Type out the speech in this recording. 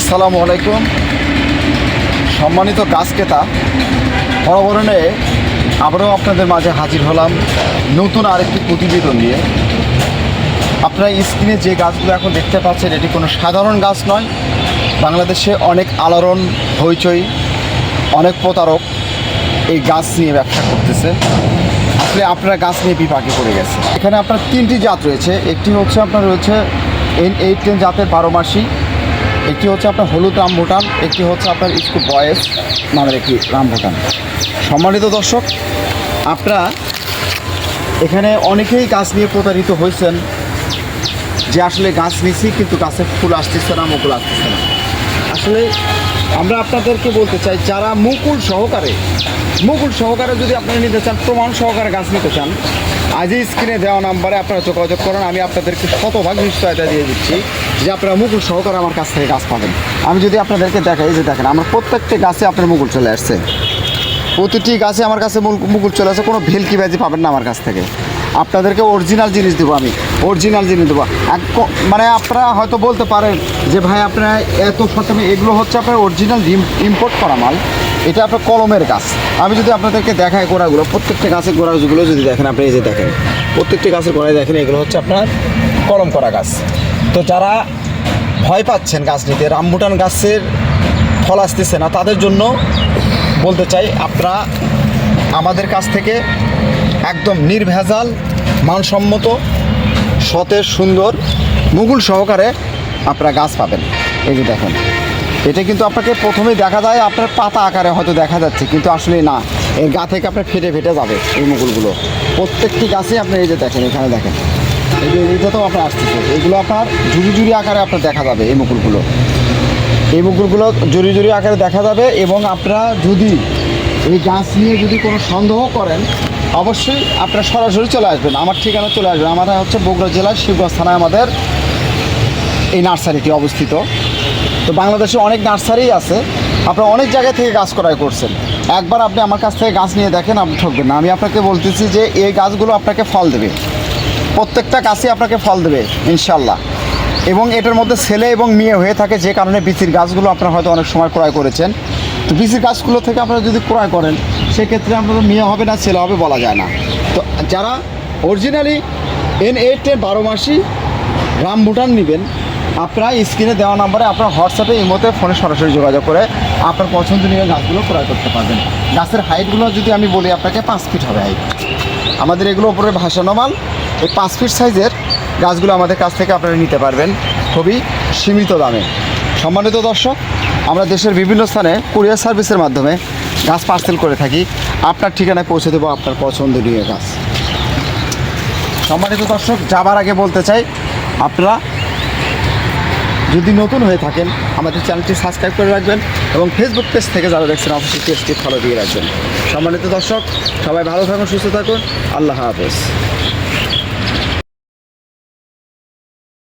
আসসালামু আলাইকুম। সম্মানিত গাছ ক্রেতা পরবরণে আবারও আপনাদের মাঝে হাজির হলাম নতুন আরেকটি প্রতিবেদন নিয়ে। আপনারা স্ক্রিনে যে গাছগুলো এখন দেখতে পাচ্ছেন, এটি কোনো সাধারণ গাছ নয়। বাংলাদেশে অনেক আলোড়ন, হইচই, অনেক প্রতারক এই গাছ নিয়ে ব্যবসা করতেছে। আসলে আপনারা গাছ নিয়ে বিপাকে পড়ে গেছে। এখানে আপনার তিনটি জাত রয়েছে। একটি হচ্ছে আপনার রয়েছে এন এইট টেন জাতের বারো মাসি একটি হচ্ছে আপনার হলুদ রামভুটান, একটি হচ্ছে আপনার স্কুল বয়েস নামের একটি রামভুটান। সম্মানিত দর্শক, আপনারা এখানে অনেকেই গাছ নিয়ে প্রতারিত হয়েছেন যে আসলে গাছ নিছি, কিন্তু গাছে ফুল আসতেছে না, মুকুল আসতেছে না। আসলে আমরা আপনাদেরকে বলতে চাই, যারা মুকুল সহকারে মুকুল সহকারে যদি আপনারা নিতে চান, প্রমাণ সহকারে গাছ নিতে চান, আজই স্ক্রিনে দেওয়া নাম্বারে আপনারা যোগাযোগ করেন, আমি আপনাদেরকে শতভাগ নিশ্চয়তা দিয়ে দিচ্ছি যে আপনারা মুকুল সহকারে আমার কাছ থেকে গাছ পাবেন। আমি যদি আপনাদেরকে দেখাই যে দেখেন, আমার প্রত্যেকটি গাছে আপনার মুকুল চলে আসছে। প্রতিটি গাছে আমার কাছে মুকুল চলে আসে কোনো ভেলকি বাজি পাবেন না আমার কাছ থেকে। আপনাদেরকে অরিজিনাল জিনিস দেবো আমি অরিজিনাল জিনিস দেবো। এক মানে আপনারা হয়তো বলতে পারেন যে ভাই আপনারা এত সপ্তাহে এগুলো হচ্ছে আপনার অরিজিনাল ইম্পোর্ট করা মাল, এটা আপনার কলমের গাছ। আমি যদি আপনাদেরকে দেখাই গোড়াগুলো, প্রত্যেকটা গাছের গোড়াগুলো যদি দেখেন আপনি, এই যে দেখেন, প্রত্যেকটি গাছের গোড়ায় দেখেন, এগুলো হচ্ছে আপনার কলম করা গাছ। তো যারা ভয় পাচ্ছেন গাছ নিতে রামবুটান গাছের ফল আসতেছে না, তাদের জন্য বলতে চাই, আপনারা আমাদের কাছ থেকে একদম নির্ভেজাল, মানসম্মত, সতেজ, সুন্দর মুগুল সহকারে আপনারা গাছ পাবেন। এই যে দেখেন, এটা কিন্তু আপনাকে প্রথমেই দেখা যায়, আপনার পাতা আকারে হয়তো দেখা যাচ্ছে, কিন্তু আসলে না এর গা থেকে আপনার ফেটে ফেটে যাবে এই মুকুলগুলো। প্রত্যেকটি গাছে আপনি এই যে দেখেন, এখানে দেখেন। এই যে এইটা তো আপনার আসতেছে, এগুলো আপনার ঝুড়ি ঝুড়ি আকারে আপনার দেখা যাবে এই মুকুলগুলো। এই মুকুলগুলো জুড়ি জুড়ি আকারে দেখা যাবে এবং আপনারা যদি এই গাছ নিয়ে যদি কোনো সন্দেহ করেন, অবশ্যই আপনারা সরাসরি চলে আসবেন। আমার ঠিকানা চলে আসবেন আমাদের হচ্ছে বগুড়া জেলার শিবগঞ্জ থানায় আমাদের এই নার্সারিটি অবস্থিত। তো বাংলাদেশে অনেক নার্সারি আছে। আপনারা অনেক জায়গা থেকে গাছ ক্রয় করছেন। একবার আপনি আমার কাছ থেকে গাছ নিয়ে দেখেন, আপনি ঠকবেন না। আমি আপনাকে বলতেছি যে এই গাছগুলো আপনাকে ফল দেবে। প্রত্যেকটা গাছই আপনাকে ফল দেবে ইনশাল্লাহ এবং এটার মধ্যে ছেলে এবং মেয়ে হয়ে থাকে, যে কারণে বিচির গাছগুলো আপনারা হয়তো অনেক সময় ক্রয় করেছেন। তো বিচির গাছগুলো থেকে আপনারা যদি ক্রয় করেন, সেক্ষেত্রে আপনাদের মেয়ে হবে না, ছেলে হবে বলা যায় না। তো যারা অরিজিনালি এন টেন বারো মাসি রামবুটান নেবেন, আপনারা স্ক্রিনে দেওয়া নাম্বারে আপনার হোয়াটসঅ্যাপে ইমোতে, ফোনে সরাসরি যোগাযোগ করে আপনার পছন্দনীয় গাছগুলো ক্রয় করতে পারবেন। গাছের হাইটগুলো যদি আমি বলি, আপনাকে পাঁচ ফিট হবে হাইট। আমাদের এগুলো উপরে ভাসানো মাল, এই পাঁচ ফিট সাইজের গাছগুলো আমাদের কাছ থেকে আপনারা নিতে পারবেন, খুবই সীমিত দামে। সম্মানিত দর্শক, আমরা দেশের বিভিন্ন স্থানে কুরিয়ার সার্ভিসের মাধ্যমে গাছ পার্সেল করে থাকি। আপনার ঠিকানায় পৌঁছে দেবো আপনার পছন্দনীয় গাছ। সম্মানিত দর্শক, যাবার আগে বলতে চাই, আপনারা যদি নতুন হয়ে থাকেন, আমাদের চ্যানেলটি সাবস্ক্রাইব করে রাখবেন এবং ফেসবুক পেজ থেকে যারা দেখছেন, অবশ্যই পেজটি ফলো দিয়ে রাখবেন। সম্মানিত দর্শক, সবাই ভালো থাকুন, সুস্থ থাকুন। আল্লাহ হাফেজ।